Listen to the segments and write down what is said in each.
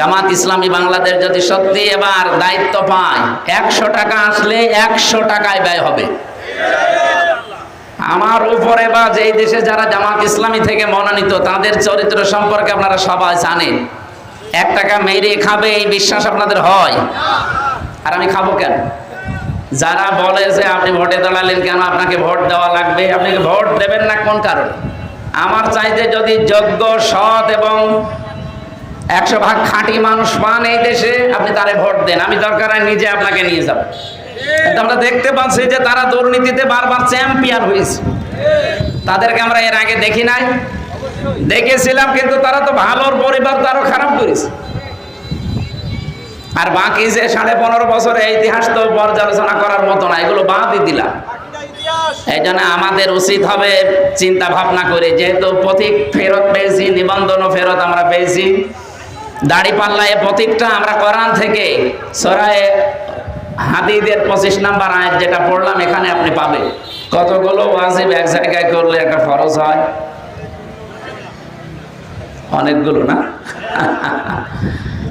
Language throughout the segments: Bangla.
জামাত ইসলামী বাংলাদেশ যদি সত্যি এবার দায়িত্ব পায়, একশো টাকা আসলে একশো টাকায় ব্যয় হবে। আমার উপরে বা যেই দেশে যারা জামাত ইসলামী থেকে মনোনীত, তাদের চরিত্র সম্পর্কে আপনারা সবাই জানেন। এক টাকা মেরে খাবে এই বিশ্বাস আপনাদের হয়। আর আমি খাব কেন? যারা বলে যে আপনি ভোটে দাঁড়ালেন কেন, আপনাকে ভোট দেওয়া লাগবে, আপনি কি ভোট দেবেন না কোন কারণে? আমার চাইতে যদি যোগ্য, সৎ এবং একশো ভাগ খাঁটি মানুষ পান এই দেশে, আপনি তারে ভোট দেন। আমি দরকার নিজে আপনাকে নিয়ে যাব। আমরা দেখতে পাচ্ছি যে তারা দুর্নীতিতে বারবার চ্যাম্পিয়ন হয়েছে। তাদেরকে আমরা এর আগে দেখি নাই। দেখেছিলাম, কিন্তু তারা তো ভালোর পরিবার তো আরও খারাপ করেছে। আর বাকি যে সাড়ে পনেরো বছরের ইতিহাস তো পর্যালোচনা করার মতো না, এগুলো বাদই দিলাম। এই জন্য আমাদের উচিত হবে চিন্তা ভাবনা করে, যেহেতু প্রতীক ফেরত পেয়েছি, নিবন্ধনও ফেরত আমরা পেয়েছি দাড়ি পাল্লায় প্রতীকটা আমরা কোরআন থেকে সরায়ে হাদিদের পঁচিশ নাম্বার আয়াত যেটা পড়লাম, এখানে আপনি পাবেন। কতগুলো ওয়াজিব এক জায়গায় করলে একটা ফরজ হয়? অনেকগুলো না?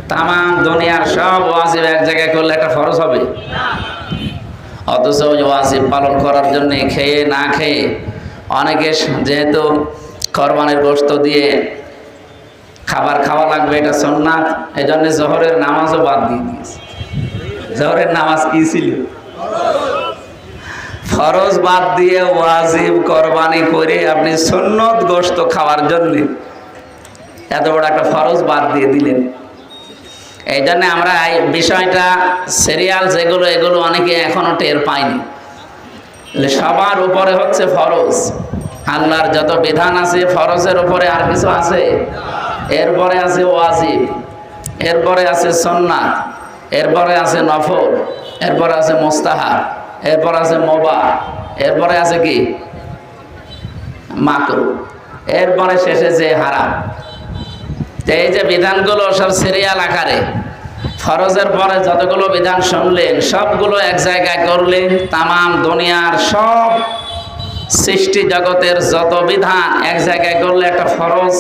তামাম দুনিয়ার সব ওয়াজিব এক জায়গায় করলে একটা ফরজ হবে। অথচ ওই ওয়াজিব পালন করার জন্য খেয়ে না খেয়ে অনেকে যেহেতু কোরবানের গোস্ত দিয়ে খাবার খাওয়া লাগবে, এটা সোননাথ এই জন্য জহরের নামাজও বাদ দিয়ে দিয়েছে। জহরের নামাজ কি ছিল? ফরজ বাদ দিয়ে ওয়াজিব কোরবানি করে আপনি সুন্নত গোস্ত খাওয়ার জন্য এত বড় একটা ফরজ বাদ দিয়ে দিলেন। এই জন্য আমরা এই বিষয়টা সিরিয়াল যেগুলো, এগুলো অনেকে এখনও টের তাহলে সবার উপরে হচ্ছে ফরজ। আল্লাহর যত বিধান আছে, ফরজের উপরে আর কিছু আছে? এরপরে আছে ওয়াজিব, এরপরে আছে সন্ন্যাত এরপরে আছে নফল, এরপরে আছে মোস্তাহাব, এরপর আছে মোবা, এরপরে আছে কি? মাকরু। এরপরে শেষে যে হারাম। এই যে বিধানগুলো সব সিরিয়াল আকারে, ফরজের পরে যতগুলো বিধান শুনলেন, সবগুলো এক জায়গায় করলেন, তামাম দুনিয়ার সব সৃষ্টি জগতের যত বিধান এক জায়গায় করলে একটা ফরজ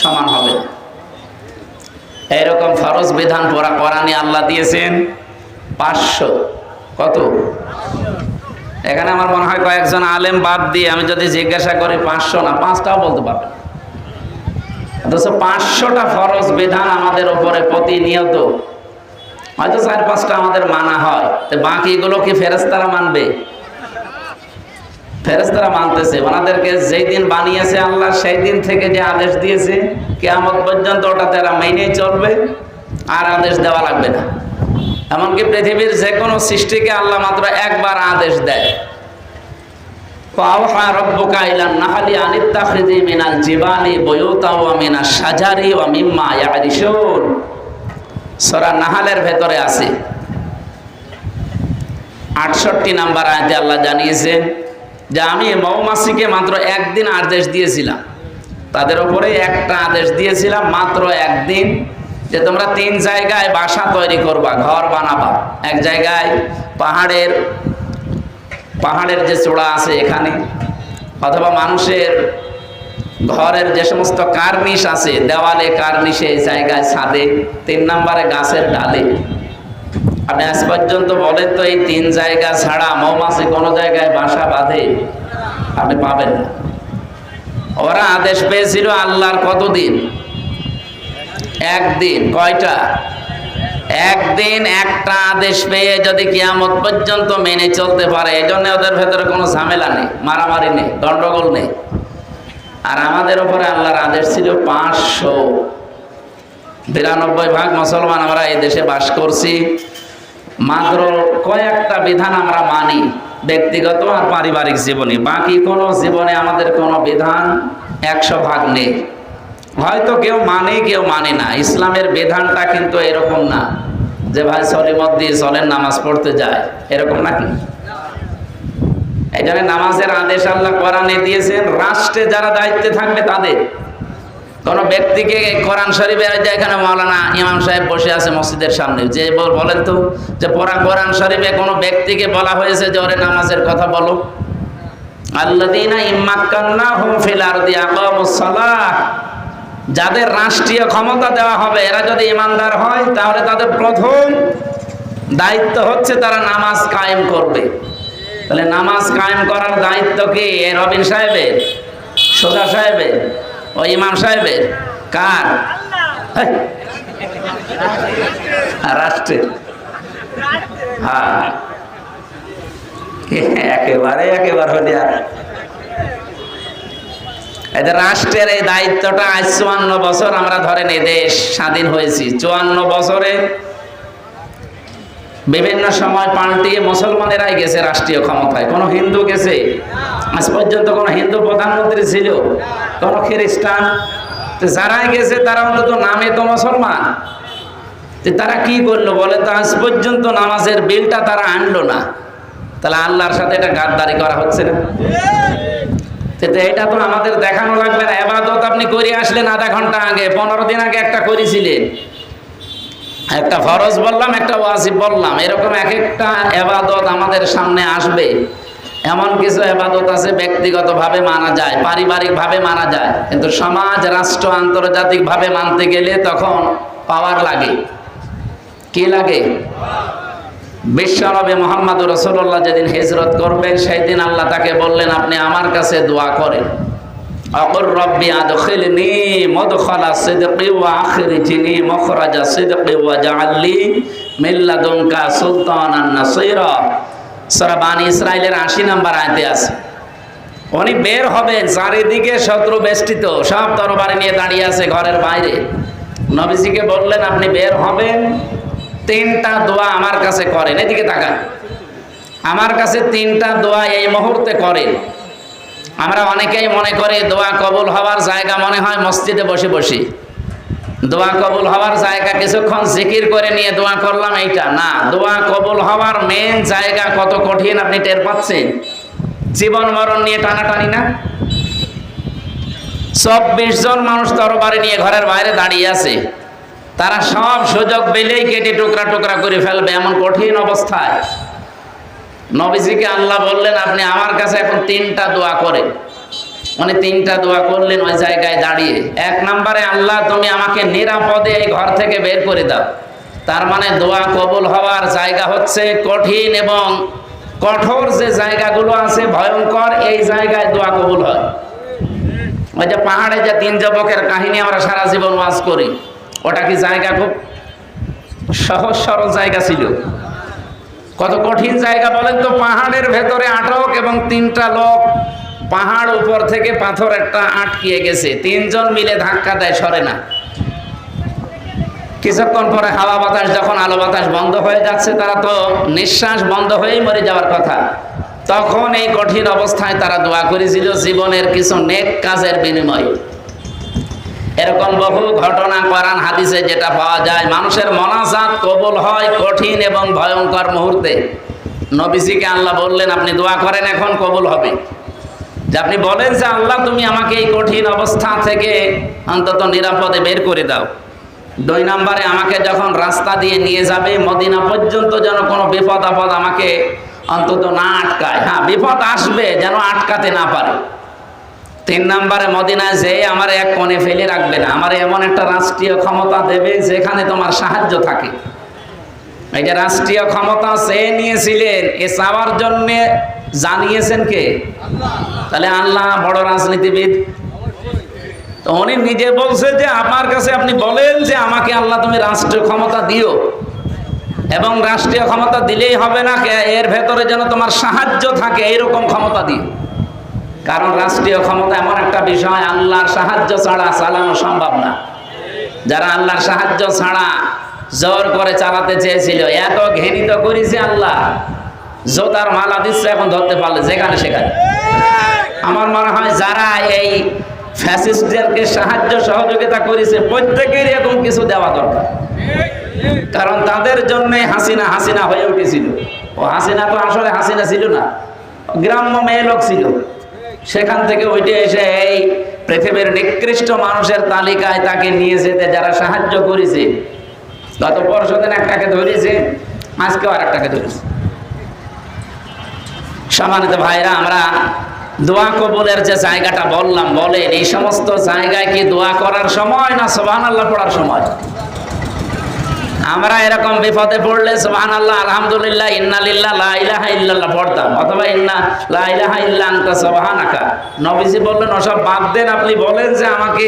সমান হবে। এইরকম ফরজ বিধান পড়া কোরআনে আল্লাহ দিয়েছেন পাঁচশো। কত? এখানে আমার মনে হয় কয়েকজন আলেম বাদ দিয়ে আমি যদি জিজ্ঞাসা করি পাঁচশো না, পাঁচটাও বলতে পারবেন অথচ পাঁচশোটা ফরজ বিধান আমাদের উপরে প্রতিনিয়ত। হয়তো চার পাঁচটা আমাদের মানা হয়। তো বাকিগুলো কি ফেরেস্তারা মানবে? ফেরেস্তারা মানতেছে, ওনাদেরকে যেই দিন বানিয়েছে আল্লাহ, সেই দিন থেকে যে আদেশ দিয়েছে, কেয়ামত পর্যন্ত ওটা তারা মেনে চলবে, আর আদেশ দেওয়া লাগবে না। এমনকি পৃথিবীর যে কোনো সৃষ্টিকে আল্লাহ মাত্র একবার আদেশ দেয়। নাহালের ভেতরে আছে। 68 নাম্বার আয়াতে আল্লাহ জানিয়েছেন যে আমি মৌমাছিকে মাত্র একদিন আদেশ দিয়েছিলাম। তাদের উপরে একটা আদেশ দিয়েছিলাম, মাত্র একদিন, যে তোমরা তিন জায়গায় বাসা তৈরি করবা, ঘর বানাবা। এক জায়গায় পাহাড়ের পাহাড়ের যে চূড়া আছে এখানে, অথবা মানুষের ঘরের যে সমস্ত কার্নিশ আছে, দেওয়ালে কার্নিশে জায়গায় ছাদে, তিন নম্বরে গাছের ডালে। আপনি আজ পর্যন্ত বলেন তো এই তিন জায়গা ছাড়া মৌমাছি কোনো জায়গায় বাসা বাঁধে? আপনি পাবেন না। ওরা আদেশ পেয়েছিল আল্লাহর কতদিন? একদিন। কয়টা? একদিন একটা আদেশ পেয়ে যদি কিয়ামত পর্যন্ত মেনে চলতে পারে এই জন্য ওদের ভেতরে কোনো ঝামেলা নেই, মারামারি নেই গন্ডগোল নেই। আর আমাদের উপরে আল্লাহর আদেশ ছিল পাঁচশো। বিরানব্বই ভাগ মুসলমান আমরা এই দেশে বাস করছি। মাত্র কয়েকটা বিধান আমরা মানি, ব্যক্তিগত আর পারিবারিক জীবনে। বাকি কোনো জীবনে আমাদের কোনো বিধান একশো ভাগ নেই। হয়তো কেউ মানে কেউ মানে না। ইসলামের বিধানটা কিন্তু এরকম না যে ভাই সলিমত দিয়ে চলেন নামাজ পড়তে যায়। এরকম নাকি? এই জন্য নামাজের আদেশ আল্লাহ কোরআনে দিয়েছেন, রাষ্ট্রে যারা দায়িত্বে থাকবে তাদের। কোনো ব্যক্তিকে কোরআন শরীফে যে এখানে মৌলানা ইমাম সাহেব বসে আছে মসজিদের সামনে। যে বল- বলেন তো, যে পড়া কোরআন শরীফে কোনো ব্যক্তিকে বলা হয়েছে যে ওরে নামাজের কথা বলো? যাদের রাষ্ট্রীয় ক্ষমতা দেওয়া হবে, এরা যদি ইমানদার হয়, তাহলে তাদের প্রথম দায়িত্ব হচ্ছে তারা নামাজ কায়েম করবে। তাহলে নামাজ কায়েম করার দায়িত্ব কি? রবিন সাহেবের? সোজা সাহেবের? ও ইমাম সাহেবের কার? রাষ্ট্রের হ্যাঁ। একেবারে একেবারে হলে আর। রাষ্ট্রের এই দায়িত্বটা আজ চুয়ান্ন বছর আমরা ধরেন এদেশ দেশ স্বাধীন হয়েছি। চুয়ান্ন বছরে বিভিন্ন সময় পাল্টিয়ে মুসলমানেরাই গেছে রাষ্ট্রীয় ক্ষমতায়। কোনো হিন্দু গেছে? আজ পর্যন্ত কোনো হিন্দু প্রধানমন্ত্রী ছিল? কোনো খ্রিস্টান? যারাই গেছে, তারা অন্তত নামে তো মুসলমান। তারা কি করল বলে তো? আজ পর্যন্ত নামাজের বিলটা তারা আনলো না। তাহলে আল্লাহর সাথে এটা গাদ্দারি করা হচ্ছে না। এটা তো আমাদের দেখানো লাগবে না। এবাদত আপনি করে আসলেন আধা ঘণ্টা আগে। পনেরো দিন আগে একটা করেছিলেন। একটা ফরজ বললাম, একটা ওয়াজিব বললাম। এরকম এক একটা এবাদত আমাদের সামনে আসবে। এমন কিছু এবাদত আছে ব্যক্তিগতভাবে মানা যায়, পারিবারিকভাবে মানা যায়। কিন্তু সমাজ, রাষ্ট্র আন্তর্জাতিকভাবে মানতে গেলে তখন পাওয়ার লাগে। কি লাগে? বিশ্বনবী মোহাম্মদ রসুল্লাহ যেদিন হিজরত করবেন, সেই দিন আল্লাহ তাকে বললেন, আপনি আমার কাছে দোয়া করেন। অকর রব্বি আদখিলনি মদখালা সিদকি ওয়া আখরিজনি মখরাজা সিদকি ওয়া জাআললি লাদুনকা সুলতানান নাসীরা। সূরা বানি ইসরাইলের 80 নম্বর আয়াতে আছে। উনি বের হবেন, চারিদিকে শত্রু বেষ্টিত, সব তরবারি নিয়ে দাঁড়িয়ে আছে ঘরের বাইরে। নবীজিকে বললেন, আপনি বের হবেন, তিনটা দোয়া আমার কাছে করেন। এদিকে তাকান। আমার কাছে তিনটা দোয়া এই মুহূর্তে করেন। আমরা অনেকেই মনে করি দোয়া কবুল হওয়ার জায়গা মনে হয় মসজিদে বসে বসে। দোয়া কবুল হওয়ার জায়গা কিছুক্ষণ জিকির করে নিয়ে দোয়া করলাম এইটা। না, দোয়া কবুল হওয়ার মেন জায়গা কত কঠিন আপনি টের পাচ্ছেন? জীবন মরণ নিয়ে টানাটানি না? চব্বিশ জন মানুষ তরবারি নিয়ে ঘরের বাইরে দাঁড়িয়ে আছে। তারা সব সুযোগ পেলেই কেটে টুকরা টুকরা করে ফেলবে এমন কঠিন অবস্থায়। নবীজিকে আল্লাহ বললেন, আপনি আমার কাছে এখন তিনটা দোয়া করেন। উনি তিনটা দোয়া করলেন ওই জায়গায় দাঁড়িয়ে। এক নম্বরে, আল্লাহ, তুমি আমাকে নিরাপদে এই ঘর থেকে বের করে দাও। তার মানে দোয়া কবুল হওয়ার জায়গা হচ্ছে কঠিন এবং কঠোর যে জায়গাগুলো আছে ভয়ঙ্কর, এই জায়গায় দোয়া কবুল হয়। ওই যে পাহাড়ে যে তিন যুবকের কাহিনী আমরা সারা জীবন ওয়াজ করি, ওটা কি জায়গা খুব সহজ সরল জায়গা ছিল? কত কঠিন জায়গা বলেন তো? পাহাড়ের ভেতরে আটক এবং তিনটা লোক পাহাড় উপর থেকে পাথর একটা আটকিয়ে গেছে। তিনজন মিলে ধাক্কা দেয়, সরে না। কিছুক্ষণ পরে হাওয়া বাতাস, যখন আলো বাতাস বন্ধ হয়ে যাচ্ছে, তারা তো নিঃশ্বাস বন্ধ হয়েই মরে যাওয়ার কথা। তখন এই কঠিন অবস্থায় তারা দোয়া করেছিল, জীবনের কিছু নেক কাজের বিনিময়ে। এরকম বহু ঘটনা কোরআন হাদিসে যেটা পাওয়া যায়। মানুষের মনাজাত কবুল হয় কঠিন এবং ভয়ঙ্কর মুহূর্তে। নবীজিকে আল্লাহ বললেন, আপনি দোয়া করেন, এখন কবুল হবে। যে আপনি বলেন যে, আল্লাহ, তুমি আমাকে এই কঠিন অবস্থা থেকে অন্তত নিরাপদে বের করে দাও। দুই নম্বরে, আমাকে যখন রাস্তা দিয়ে নিয়ে যাবে, মদিনা পর্যন্ত যেন কোনো বিপদ আপদ আমাকে অন্তত না আটকায়। হ্যাঁ বিপদ আসবে যেন আটকাতে না পারে। তিন নম্বরে মদিনায় যে আমার এক কোণে ফেলে রাখবে না, আমার এমন একটা রাষ্ট্রীয় ক্ষমতা দেবে যেখানে তোমার সাহায্য থাকে। এই যে রাষ্ট্রীয় ক্ষমতা সে নিয়েছিলেন, এ চাওয়ার জন্যে জানিয়েছেন কে? তাহলে আল্লাহ বড় রাজনীতিবিদ। তো উনি নিজে বলছে যে, আমার কাছে আপনি বলেন যে আমাকে আল্লাহ তুমি রাষ্ট্রীয় ক্ষমতা দিও। এবং রাষ্ট্রীয় ক্ষমতা দিলেই হবে না এর ভেতরে যেন তোমার সাহায্য থাকে, এইরকম ক্ষমতা দিও। কারণ রাষ্ট্রীয় ক্ষমতা এমন একটা বিষয়, আল্লাহর সাহায্য ছাড়া চালানো সম্ভব না। যারা আল্লাহর সাহায্য ছাড়া জোর করে চালাতে চেয়েছিল, এত ঘৃণিত করেছে আল্লাহ। জোতার মালা দিচ্ছে এখন ধরতে পারলে, যেখানে সেখানে। আমার মনে হয় যারা এই ফ্যাসিস্টদেরকে সাহায্য সহযোগিতা করেছে, প্রত্যেকের এরকম কিছু দেওয়া দরকার। কারণ তাদের জন্য হাসিনা হাসিনা হয়ে উঠেছিল। ও হাসিনা তো আসলে হাসিনা ছিল না, গ্রাম্য মেয়ে লোক ছিল। সেখান থেকে ওইটা এসে এই পৃথিবীর নিকৃষ্ট মানুষের তালিকায় তাকে নিয়ে যেতে যারা সাহায্য করেছে। গত পরশু দিন একটাকে ধরেছে, আজকেও আর একটাকে ধরেছে। সম্মানিত ভাইরা, আমরা দোয়া কবুলের যে জায়গাটা বললাম, বলেন, এই সমস্ত জায়গায় কি দোয়া করার সময় না সোহান আল্লাহ পড়ার সময়? আমরা এরকম বিপদে পড়লে সোহান আল্লাহ আলহামদুলিল্লাহ ইন্নালিল্লাহ লা ইলাহা ইল্লাল্লাহ পড়তাম। অথবা ইন্না লা ইলাহা ইল্লা আনতা সুবহানাকা। নবীজি বললেন, ওসব বাদ দেন, আপনি বলেন যে আমাকে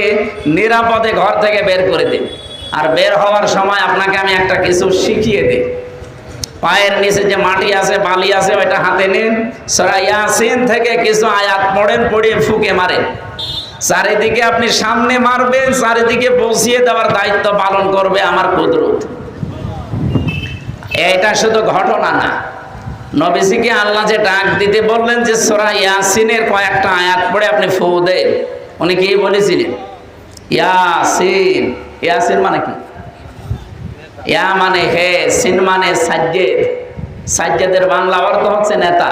নিরাপদে ঘর থেকে বের করে দিন। আর বের হওয়ার সময় আপনাকে আমি একটা কিছু শিখিয়ে দিই। পায়ের নিচে যে মাটি আছে, বালি আছে, ওইটা হাতে নিন। সরা ইয়াসিন থেকে কিছু আয়াত পড়েন, পড়িয়ে ফুকে মারেন। চারিদিকে আপনি সামনে মারবেন, চারিদিকে পৌঁছিয়ে দেওয়ার দায়িত্ব পালন করবে আমার কুদরত। এটা শুধু ঘটনা না। নবীজিকে আল্লাহ যে ডাক দিতে বললেন যে সোরা ইয়াসিনের কয়েকটা আয়াত পড়ে আপনি ফু দেন। উনি কি বলেছিলেন? ইয়াসিন। ইয়াসিন মানে কি? ইয়া মানে হে, সিন মানে সাজ্জেদ। সাজ্জেদের বাংলা অর্থ হচ্ছে নেতা।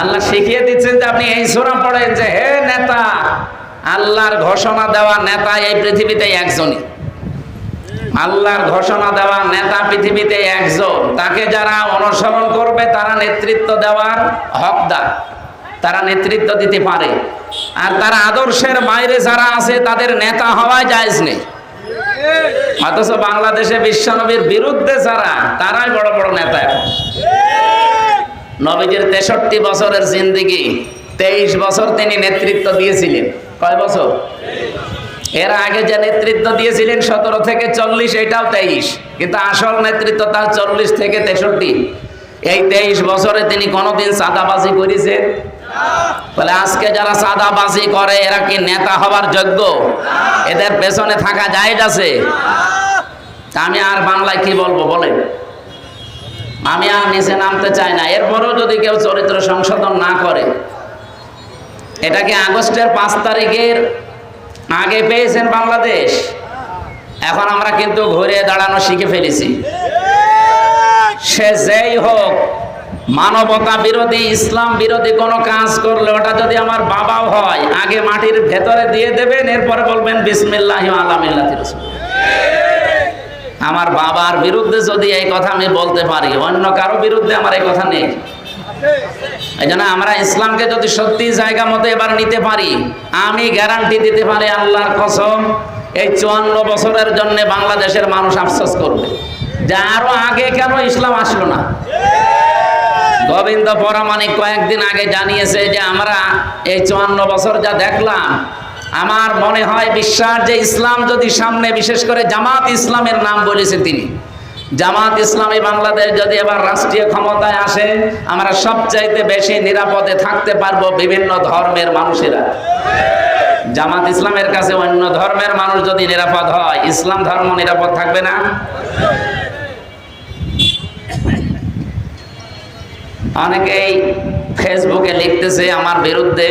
আল্লাহ শিখিয়ে দিচ্ছেন যে আপনি এই সোরা পড়েন যে হে নেতা, আল্লাহর ঘোষণা দেওয়া নেতা এই পৃথিবীতে একজনই। আল্লাহর ঘোষণা দেওয়া নেতা পৃথিবীতে একজন। তাকে যারা অনুসরণ করবে, তারা নেতৃত্ব দেওয়ার হকদার। তারা নেতৃত্ব দিতে পারে। আর তারা আদর্শের বাইরে যারা আছে, তাদের নেতা হওয়া জায়জ নেই। অথচ বাংলাদেশে বিশ্বনবীর বিরুদ্ধে যারা, তারাই বড় বড় নেতা নবীজির তেষট্টি বছরের জিন্দিগি, তেইশ বছর তিনি নেতৃত্ব দিয়েছিলেন। কয় বছর? এর আগে যে নেতৃত্ব দিয়েছিলেন সতেরো থেকে চল্লিশ, এটাও তেইশ। কিন্তু আসল নেতৃত্ব তার চল্লিশ থেকে তেষট্টি। এই তেইশ বছরে তিনি কোনোদিন চাঁদাবাজি করেছেন? বলে আজকে যারা চাঁদাবাজি করে, এরা কি নেতা হবার যোগ্য? এদের পেছনে থাকা যায় আছে? আমি আর বাংলায় কি বলব, বলেন। আমি আর নিচে নামতে চাই না। এরপরেও যদি কেউ চরিত্র সংশোধন না করে এটাকে আগস্টের পাঁচ তারিখের আগে পেয়েছেন বাংলাদেশ। এখন আমরা কিন্তু ঘুরে দাঁড়ানো শিখে ফেলেছি। সে যেই হোক, মানবতা বিরোধী, ইসলাম বিরোধী কোনো কাজ করলে ওটা যদি আমার বাবাও হয়, আগে মাটির ভেতরে দিয়ে দেবেন, এরপরে বলবেন বিসমিল্লাহ আলামিল্লাহ আমার বাবার বিরুদ্ধে যদি এই কথা আমি বলতে পারি, অন্য কারও বিরুদ্ধে আমার এই কথা নেই। এই আমরা ইসলামকে যদি সত্যি জায়গা মতো এবার নিতে পারি, আমি গ্যারান্টি দিতে পারি আল্লাহর কসম, এই চুয়ান্ন বছরের জন্য বাংলাদেশের মানুষ আফসোস করবে যে আরও আগে কেন ইসলাম আসলো না। গোবিন্দ পরামানিক কয়েকদিন আগে জানিয়েছে যে আমরা এই চুয়ান্ন বছর যা দেখলাম, আমার মনে হয় বিশ্বাস যে ইসলাম যদি সামনে বিশেষ করে জামাত ইসলামের নাম বলেছে তিনি। জামাত ইসলামী বাংলাদেশ যদি এবার রাষ্ট্রীয় ক্ষমতায় আসে, আমরা সবচাইতে বেশি নিরাপদে থাকতে পারব বিভিন্ন ধর্মের মানুষেরা। জামাত ইসলামের কাছে অন্য ধর্মের মানুষ যদি নিরাপদ হয়, ইসলাম ধর্ম নিরাপদ থাকবে না? অনেকেই ফেসবুকে লিখতেছে, আমার বিরুদ্ধে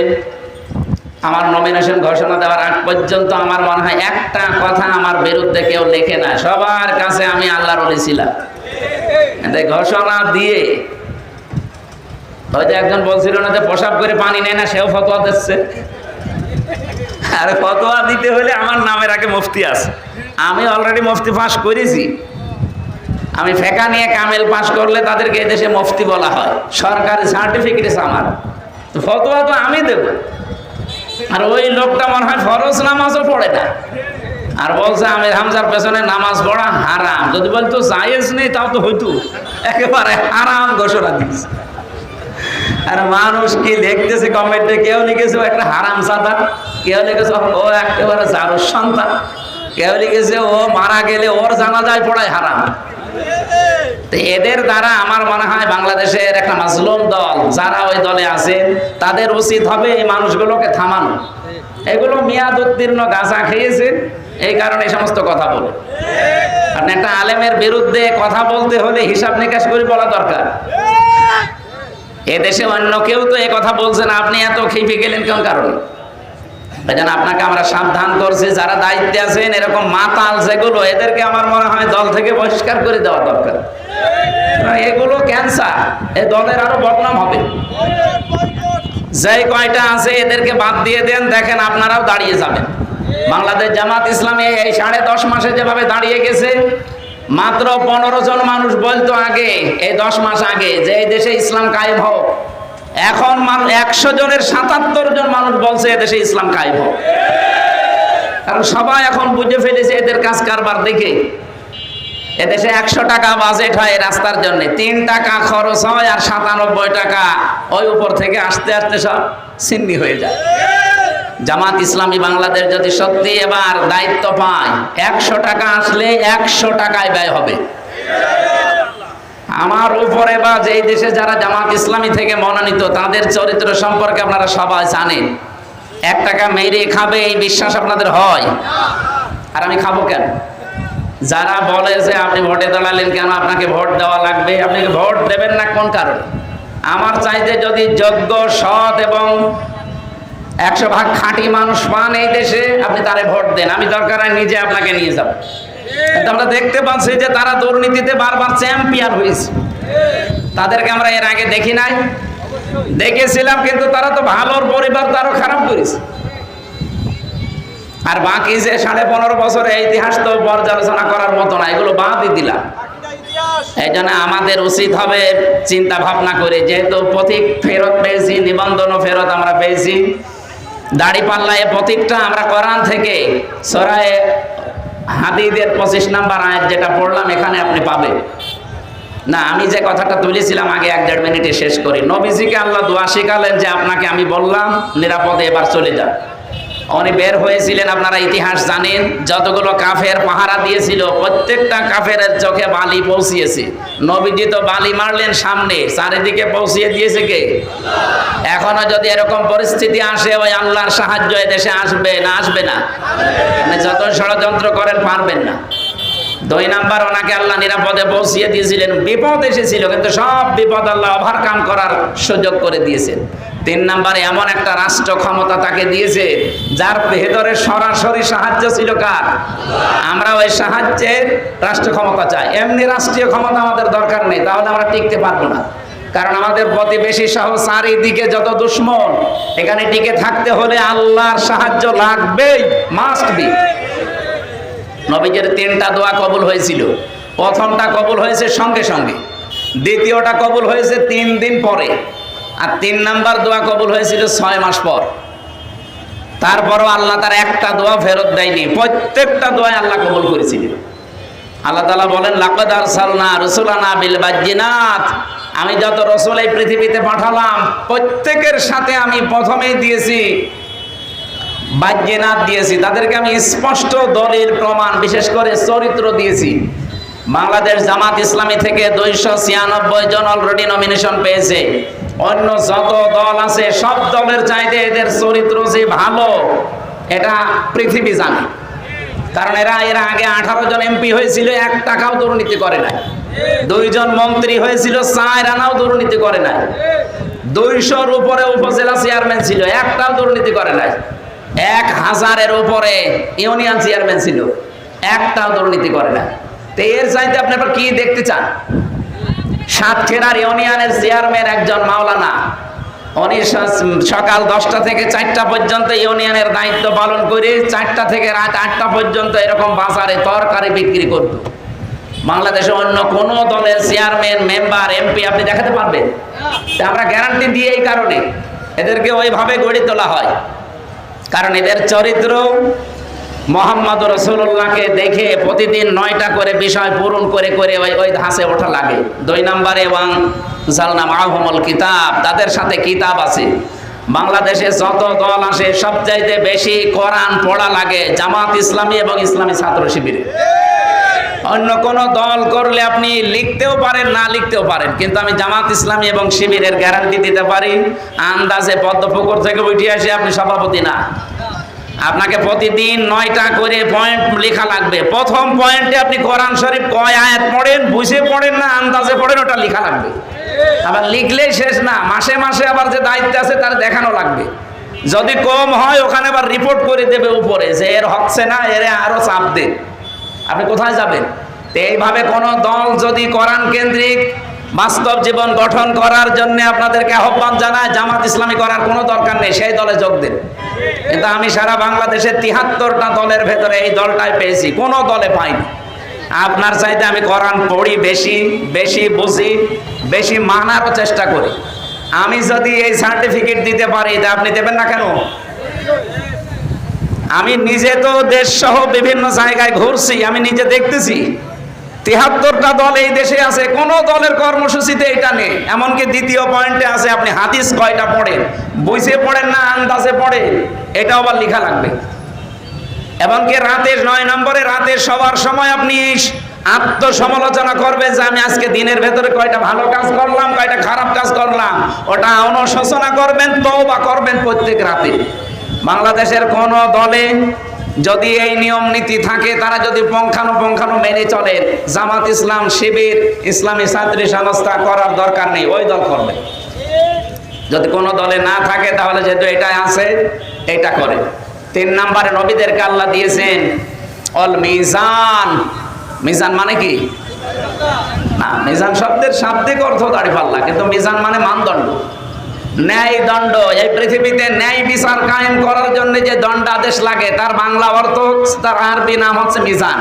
আমার নমিনেশন ঘোষণা দেওয়ার আগ পর্যন্ত আমার মনে হয় একটা কথা আমার বিরুদ্ধে কেউ লেখে না। সবার কাছে আমি আল্লাহর ওলি ছিলাম। ঘোষণা দিয়ে হয়তো একজন বলছিল না যে প্রসাব করে পানি নেয় না, সেও ফতোয়া দিচ্ছে। আর ফতোয়া দিতে হলে আমার নামের আগে মুফতি আছে। আমি অলরেডি মুফতি পাস করেছি। আমি ফেকা নিয়ে কামেল পাস করলে তাদেরকে এদেশে মুফতি বলা হয়। সরকারি সার্টিফিকেট আমার। ফতোয়া তো আমি দেবো। আর ওই লোকটা মনে হয় ফরজ নামাজও পড়ে না। আর বলছে, আমির হামজার পেছনে নামাজ পড়া হারাম। যদি বলতো জায়েজ নেই, তাও তো হইতো। একেবারে হারাম ঘোষণা দিচ্ছে আর মানুষ কি লিখতেছে কমেন্টে? কেউ লিখেছে একটা হারাম সাদা। কেউ লিখেছে, ও একেবারে জারুর সন্তান। কেউ লিখেছে, ও মারা গেলে ওর জানা যায় পড়ায় হারাম। এদের দ্বারা আমার মনে হয় বাংলাদেশের একটা মাজলুম দল, যারা ওই দলে আছে, তাদের উচিত হবে এই মানুষগুলোকে থামানো। এগুলো মেয়াদ উত্তীর্ণ গাঁজা খেয়েছে এই কারণে এই সমস্ত কথা বলে। কারণ একটা আলেমের বিরুদ্ধে কথা বলতে হলে হিসাব নিকাশ করে বলা দরকার। এদেশে অন্য কেউ তো এ কথা বলছে না, আপনি এত খেপে গেলেন কোন কারণে? জন্য আপনাকে আমরা সাবধান করছি, যারা দায়িত্বে আছেন, এরকম মাতাল যেগুলো, এদেরকে আমার মনে হয় দল থেকে বহিষ্কার করে দেওয়া দরকার। এগুলো ক্যান্সার এ দলের আরও বদনাম হবে। যেই কয়টা আছে, এদেরকে বাদ দিয়ে দেন, দেখেন আপনারাও দাঁড়িয়ে যাবেন। বাংলাদেশ জামাত ইসলামী এই সাড়ে দশ মাসে যেভাবে দাঁড়িয়ে গেছে, মাত্র পনেরো জন মানুষ বলতো আগে, এই দশ মাস আগে, যে এই দেশে ইসলাম কায়েম হোক। এখন একশো জনের সাতাত্তর জন মানুষ বলছে এদেশে ইসলাম খাইব কারণ সবাই এখন বুঝে ফেলেছে এদের কাজ কারবার দেখে। এদেশে একশো টাকা বাজেট হয় রাস্তার জন্য। তিন টাকা খরচ হয় আর সাতানব্বই টাকা ওই উপর থেকে আসতে আসতে সব সিন্নি হয়ে যায়। জামাত ইসলামী বাংলাদেশ যদি সত্যি এবার দায়িত্ব পায়, একশো টাকা আসলে একশো টাকায় ব্যয় হবে। আমার উপরে বা যেই দেশে যারা জামাত ইসলামী থেকে মনোনীত, তাদের চরিত্র সম্পর্কে আপনারা সবাই জানেন। এক টাকা মেরে খাবে এই বিশ্বাস আপনাদের হয়। আর আমি খাব কেন? যারা বলে যে আপনি ভোটে দাঁড়ালেন কেন, আপনাকে ভোট দেওয়া লাগবে, আপনি ভোট দেবেন না কোন কারণে? আমার চাইতে যদি যোগ্য, সৎ এবং একশো ভাগ খাঁটি মানুষ পান এই দেশে, আপনি তারে ভোট দেন। আমি দরকার নিজে আপনাকে নিয়ে যাব। আমরা দেখতে পাচ্ছি যে তারা দুর্নীতিতে বারবার চ্যাম্পিয়ন হয়েছে। তাদেরকে আমরা এর আগে দেখি নাই। দেখেছিলাম, কিন্তু তারা তো ভালোর পরিবার তো আরও খারাপ করেছে। আর বাকি যে সাড়ে পনেরো বছরের ইতিহাস তো পর্যালোচনা করার মতো না, এগুলো বাদই দিলাম। এই জন্য আমাদের উচিত হবে চিন্তা ভাবনা করে, যেহেতু প্রতীক ফেরত পেয়েছি, নিবন্ধনও ফেরত আমরা পেয়েছি। দাড়ি পাল্লা এ প্রতীকটা আমরা কোরআন থেকে সরায়ে হাদিদের পঁচিশ নাম্বার আয়াত যেটা পড়লাম, এখানে আপনি পাবেন। না, আমি যে কথাটা তুলেছিলাম আগে এক দেড় মিনিটে শেষ করি। নবীজিকে আল্লাহ দোয়া শিখালেন যে আপনাকে আমি বললাম, নিরাপদে এবার চলে যান। উনি বের হয়েছিলেন, আপনারা ইতিহাস জানেন, যতগুলো কাফের পাহারা দিয়েছিল, প্রত্যেকটা কাফের চোখে বালি পৌঁছিয়েছে। নবীজি তো বালি মারলেন সামনে, চারিদিকে পৌঁছিয়ে দিয়েছে কে? এখনও যদি এরকম পরিস্থিতি আসে, ওই আল্লাহর সাহায্য দেশে আসবে না আসবে না? মানে যত ষড়যন্ত্র করেন, পারবেন না। দুই নাম্বার, ওনাকে আল্লাহ নিরাপদে পৌঁছিয়ে দিয়েছিলেন। বিপদ এসেছিল, কিন্তু সব বিপদ আল্লাহ ওভারকাম করার সুযোগ করে দিয়েছেন। তিন নাম্বারে এমন একটা রাষ্ট্র ক্ষমতা তাকে দিয়েছে, যার ভেতরে সরাসরি সাহায্য ছিল কার? আমরা ওই সাহায্যের রাষ্ট্র ক্ষমতা চাই। এমনি রাষ্ট্রীয় ক্ষমতা আমাদের দরকার নেই, তাহলে আমরা টিকতে পারব না। কারণ আমাদের প্রতিবেশী সহ চারিদিকে যত দুশ্মন, এখানে টিকে থাকতে হলে আল্লাহর সাহায্য লাগবেই মাস্ট বি নবীজের তিনটা দোয়া কবুল হয়েছিল। প্রথমটা কবুল হয়েছে সঙ্গে সঙ্গে। দ্বিতীয়টা কবুল হয়েছে তিন দিন পরে। আর তিন নাম্বার দোয়া কবুল হয়েছিল ছয় মাস পর। তারপরও আল্লাহ তার একটা দোয়া ফেরত দেয়নি। প্রত্যেকটা দোয়া আল্লাহ কবুল করেছিলেন। আল্লাহ তালা বলেন, লাকদ আরসালনা রসুলানা বিল বাজ্জিনাত। আমি যত রসুল এই পৃথিবীতে পাঠালাম, প্রত্যেকের সাথে আমি প্রথমেই দিয়েছি বাজ্যেনাথ দিয়েছি। তাদেরকে আমি স্পষ্ট দলিল, প্রমাণ, বিশেষ করে চরিত্র দিয়েছি। বাংলাদেশ জামাত ইসলামী থেকে দুইশো ছিয়ানব্বই জন অলরেডি নমিনেশন পেয়েছে। অন্য যত দল আছে, সব দলের চাইতে এদের চরিত্র যে ভালো, এটা পৃথিবী জানে। কারণ এরা এরা আগে আঠারো জন এমপি হয়েছিল, এক টাকাও দুর্নীতি করে নাই। দুইজন মন্ত্রী হয়েছিল, চার আনাও দুর্নীতি করে নাই। দুইশোর উপরে উপজেলা চেয়ারম্যান ছিল, একটাও দুর্নীতি করে নাই। এক হাজারের উপরে ইউনিয়ন চেয়ারম্যান ছিল, একটাও দুর্নীতি করে না তো এর চাইতে আপনি কি দেখতে চান? সাতক্ষীরার ইউনিয়নের চেয়ারম্যান একজন মাওলানা। উনি সকাল দশটা থেকে চারটা পর্যন্ত ইউনিয়নের দায়িত্ব পালন করে চারটা থেকে রাত আটটা পর্যন্ত এরকম বাজারে তরকারি বিক্রি করত। বাংলাদেশে অন্য কোন দলের চেয়ারম্যান, মেম্বার, এমপি আপনি দেখাতে পারবেন? আমরা গ্যারান্টি দিয়ে এই কারণে। এদেরকে ওইভাবে গড়ে তোলা হয়। কারণ এদের চরিত্র মোহাম্মদ রসুল্লাহকে দেখে প্রতিদিন নয়টা করে বিষয় পূরণ করে করে ওই ওই ধাসে ওঠা লাগে। দুই নম্বরে এবং জালনা আহমল কিতাব, তাদের সাথে কিতাব আছে। বাংলাদেশে যত দল আসে, সবচাইতে বেশি কোরআন পড়া লাগে জামাত ইসলামী এবং ইসলামী ছাত্র শিবিরে। অন্য কোন দল করলে আপনি লিখতেও পারেন, না লিখতেও পারেন, কিন্তু আমি জামাত ইসলামী এবং শিবিরের গ্যারান্টি দিতে পারি। আন্দাজে পদ্মপুকুর থেকে উঠে আসে আপনি সভাপতি না। আপনাকে প্রতিদিন নয়টা করে পয়েন্ট লেখা লাগবে। প্রথম পয়েন্টে আপনি কোরআন শরীফ কয় আয়াত পড়েন, বুঝে পড়েন না, আন্দাজে পড়েন, ওটা লেখা লাগবে। আবার লিখলেই শেষ না, মাসে মাসে আবার যে দায়িত্ব আছে তার দেখানো লাগবে। যদি কম হয়, ওখানে আবার রিপোর্ট করে দেবে উপরে, যে এর হচ্ছে না, এর আরও চাপ দে আপনি কোথায় যাবেন? তো এইভাবে কোনো দল যদি কোরআন কেন্দ্রিক বাস্তব জীবন গঠন করার জন্য আপনাদেরকে আহ্বান জানায়, জামাত ইসলামী করার কোনো দরকার নেই, সেই দলে যোগ দিন। কিন্তু আমি সারা বাংলাদেশের তিহাত্তরটা দলের ভেতরে এই দলটাই পেয়েছি, কোনো দলে পাইনি। আপনার চাইতে আমি কোরআন পড়ি বেশি বেশি বুঝি, বেশি মানারও চেষ্টা করি। আমি যদি এই সার্টিফিকেট দিতে পারি তা আপনি দেবেন না কেন? আমি নিজে তো দেশ সহ বিভিন্ন জায়গায় ঘুরছি, আমি নিজে দেখতেছি। তিহাত্তরটা দল এই দেশে আছে, কোন দলের কর্মসূচিতে এটা নেই। এমনকি দ্বিতীয় পয়েন্টে আছে, আপনি হাদিস কয়টা পড়েন? বইসে পড়েন না, আন্দাজে পড়ে এটাও আবার লেখা লাগবে। এমনকি রাতের নয় নম্বরে, রাতের সবার সময় আপনি আত্মসমালোচনা করবেন যে আমি আজকে দিনের ভেতরে কয়টা ভালো কাজ করলাম, কয়টা খারাপ কাজ করলাম। ওটা অনুশোচনা করবেন তো বা করবেন প্রত্যেক রাতে। বাংলাদেশের কোন দলে যদি এই নিয়ম নীতি থাকে, তারা যদি পঙ্খানুপঙ্খানু মেনে চলেন জামাত ইসলাম শিবির, ইসলামী ছাত্রী সংস্থা করার দরকার নেই, ওই দল করবে। যদি কোনো দলে না থাকে, তাহলে যেহেতু এটা আছে এটা করে। তিন নম্বরে নবীদেরকে আল্লাহ দিয়েছেন, অল মিজান। মিজান মানে কি? না, মিজান শব্দের শাব্দিক অর্থ দাঁড়িয়ে পাল্লা, কিন্তু মিজান মানে মানদণ্ড। ন্যায় দণ্ড এই পৃথিবীতে ন্যায় বিচার কায়েম করার জন্য যে দণ্ডাদেশ লাগে, তার বাংলা অর্থ তার আরবি নাম হচ্ছে মিজান।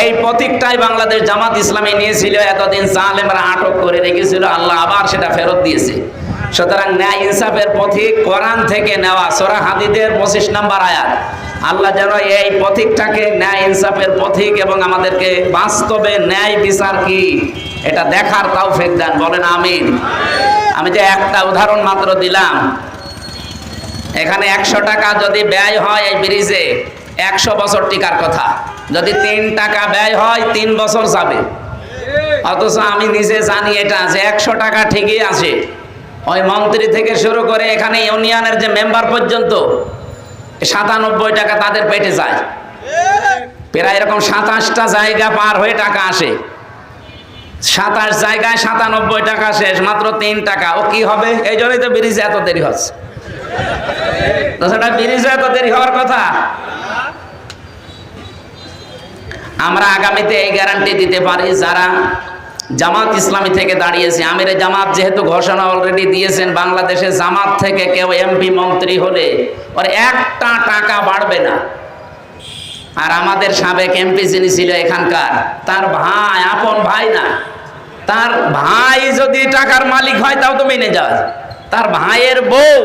এই প্রতীকটাই বাংলাদেশ জামাত ইসলামী নিয়েছিল, এতদিন জালেমরা আটক করে রেখেছিল, আল্লাহ আবার সেটা ফেরত দিয়েছে। সুতরাং ন্যায় ইনসাফের পথিক কোরআন থেকে নেওয়া, সোরা হাদিদের পঁচিশ নম্বর আয়াত। আল্লাহ যেন এই পথিকটাকে ন্যায় ইনসাফের পথিক এবং আমাদেরকে বাস্তবে ন্যায় বিচার কি, এটা দেখার তাও ফেক দেন, বলেন আমিন। আমি যে একটা উদাহরণ মাত্র দিলাম। এখানে একশো টাকা যদি ব্যয় হয় এই ব্রিজে, একশো বছর টিকার কথা। যদি তিন টাকা ব্যয় হয়, তিন বছর যাবে। অথচ আমি নিজে জানি এটা যে একশো টাকা ঠিকই আছে। ওই মন্ত্রী থেকে শুরু করে এখানে ইউনিয়নের যে মেম্বার পর্যন্ত, সাতানব্বই টাকা তাদের পেটে যায়। প্রায় এরকম সাতাশটা জায়গা পার হয়ে টাকা আসে। সাতাশ জায়গায় সাতানব্বই টাকা শেষ, মাত্র তিন টাকা। ও কি হবে? এই জন্যই তো ব্রিজে এত দেরি হচ্ছে। তো সেটা ব্রিজে এত দেরি হওয়ার কথা। আমরা আগামীতে এই গ্যারান্টি দিতে পারি যারা জামাত ইসলামী থেকে দাঁড়িয়েছে। আমিরে জামাত যেহেতু ঘোষণা অলরেডি দিয়েছেন, বাংলাদেশে জামাত থেকে কেউ এমপি মন্ত্রী হলে ওর একটা টাকা বাড়বে না। আর আমাদের সাবেক এমপি যিনি ছিল এখানকার, তার ভাই, আপন ভাই না। তার ভাই যদি টাকার মালিক হয়, তাও তো মেনে যায়। তার ভাইয়ের বউ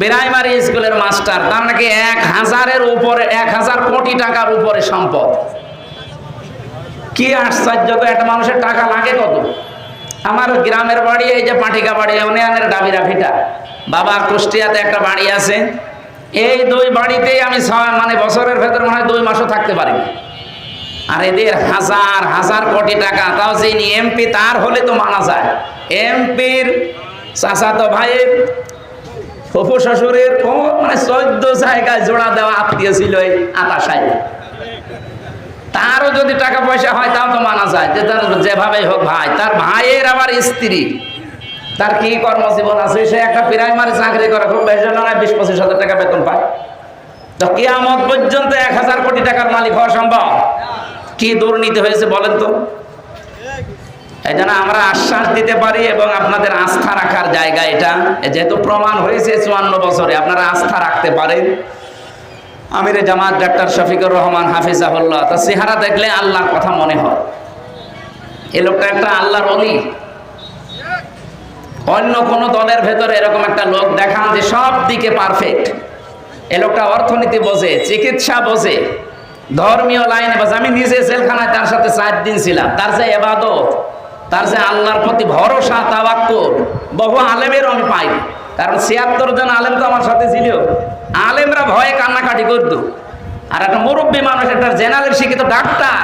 প্রাইমারি স্কুলের মাস্টার, তার নাকি এক হাজারের উপরে, এক হাজার কোটি টাকার উপরে সম্পদ। কি আশ্চর্য তো একটা মানুষের টাকা লাগে কত? আমার গ্রামের বাড়ি, এই যে পাটিকা বাড়ি ইউনিয়নের ডাবিরা ভিটা। বাবা কুষ্টিয়াতে একটা বাড়ি আছে এই দুই বাড়িতেই আমি ছয় মানে বছরের ভেতর মনে হয় দুই মাসও থাকতে পারি। আর এদের হাজার হাজার কোটি টাকা, তাও যিনি এমপি তার হলে তো মানা যায়। এমপির চাচাতো ভাইয়ের, ফুফু শ্বশুরের ও মানে চোদ্দ জায়গায় জোড়া দেওয়া আত্মীয় ছিল এই আতাশায়। তারও যদি টাকা পয়সা হয়, তাও তো মানা যায়। যে তার যেভাবে হোক ভাই, তার ভাইয়ের আবার স্ত্রী। তার কি কর্মজীবন আছে? সে একটা প্রাইমারি চাকরি করে, খুব বেশি নয়, বিশ, পঁচিশ হাজার টাকা বেতন পায়। তো কিয়ামত পর্যন্ত এক হাজার কোটি টাকার মালিক হওয়া সম্ভব? কি দুর্নীতি হয়েছে বলেন তো? এই জন্য আমরা আশ্বাস দিতে পারি এবং আপনাদের আস্থা রাখার জায়গা এটা। যেহেতু প্রমাণ হয়েছে চুয়ান্ন বছরে, আপনারা আস্থা রাখতে পারেন। আমির জামাত ডাক্তার শফিকুর রহমান হাফিজাহুল্লাহ তা চেহারা দেখলে আল্লাহর কথা মনে হয়। এ লোকটা একটা আল্লাহর অলি অন্য কোন দলের ভেতরে এরকম একটা লোক দেখান যে সব দিকে পারফেক্ট এ লোকটা অর্থনীতি বোঝে, চিকিৎসা বোঝে, ধর্মীয় লাইনে বাজে আমি নিজে জেলখানায় তার সাথে চার দিন ছিলাম। তার যে এবাদত, তার যে আল্লাহর প্রতি ভরসা তাবাক্কুর বহু আলেমের আমি পাই। কারণ ছিয়াত্তর জন আলেম তো আমার সাথে ছিল। আলেমরা ভয়ে কান্নাকাটি করতো। আর একটা মুরব্বী মানুষ, একটা জেনারেল শিক্ষিত ডাক্তার,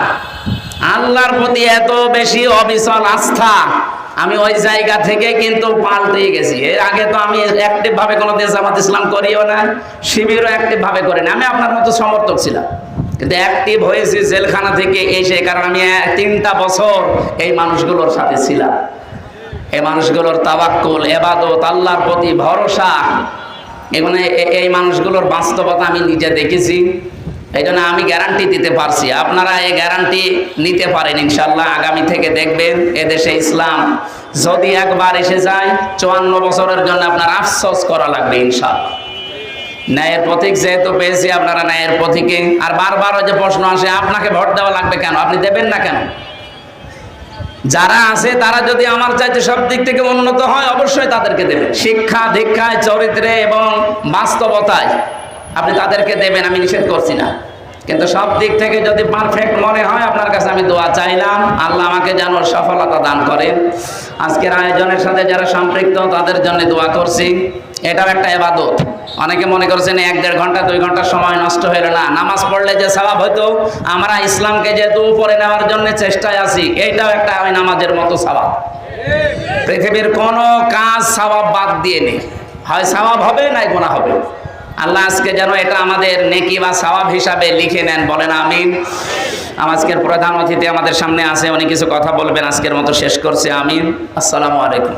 আল্লাহর প্রতি এত বেশি অবিচল আস্থা। আমি ওই জায়গা থেকে কিন্তু পাল্টে গেছি। এর আগে তো আমি অ্যাক্টিভ ভাবে কোনো দেশ জামাত ইসলাম করিও না, শিবিরও অ্যাক্টিভ ভাবে করি না আমি আপনার মতো সমর্থক ছিলাম। কিন্তু অ্যাক্টিভ হয়েছি জেলখানা থেকে এসে, কারণ আমি তিনটা বছর এই মানুষগুলোর সাথে ছিলাম। এই মানুষগুলোর তাবাক্কুল এবাদত, আল্লাহর প্রতি ভরসা এখানে এ- এই মানুষগুলোর বাস্তবতা আমি নিজে দেখেছি। এই জন্য আমি গ্যারান্টি দিতে পারছি। আপনারা এই গ্যারান্টি নিতে পারেন ইনশাল্লাহ আগামী থেকে দেখবেন এদেশে ইসলাম যদি একবার এসে যায়, চুয়ান্ন বছরের জন্য আপনার আফসোস করা লাগবে ইনশাল্লাহ ন্যায়ের পথিক যেহেতু পেয়েছি, আপনারা ন্যায়ের পথিকে। আর বারবার যে প্রশ্ন আসে, আপনাকে ভোট দেওয়া লাগবে কেন? আপনি দেবেন না কেন? যারা আছে, তারা যদি আমার চাইতে সব দিক থেকে উন্নত হয়, অবশ্যই তাদেরকে দেবেন। শিক্ষা, দীক্ষায়, চরিত্রে এবং বাস্তবতায় আপনি তাদেরকে দেবেন, আমি নিষেধ করছি না। কিন্তু সব দিক থেকে যদি পারফেক্ট মনে হয়, আপনার কাছে আমি দোয়া চাইলাম। আল্লাহ আমাকে যেন সফলতা দান করেন আজকের আয়োজনের সাথে যারা সম্পৃক্ত, তাদের জন্য দোয়া করছি। এটাও একটা এবাদত। অনেকে মনে করছেন এক দেড় ঘণ্টা, দুই ঘণ্টা সময় নষ্ট হলো না। নামাজ পড়লে যে স্বভাব হতো আমরা ইসলামকে যেহেতু উপরে নেওয়ার জন্য চেষ্টায় আছি এইটাও একটা ওই নামাজের মতো স্বভাব। পৃথিবীর কোনো কাজ স্বভাব বাদ দিয়ে নেই। হয় স্বভাব হবে, নাই গোনা হবে। আল্লাহ আজকে যেন এটা আমাদের নেকি বা সওয়াব হিসাবে লিখে নেন, বলেন আমিন। আজকের প্রধান অতিথি আমাদের সামনে আছে অনেক কিছু কথা বলবেন, আজকের মতো শেষ করছে, আমিন। আসসালামু আলাইকুম।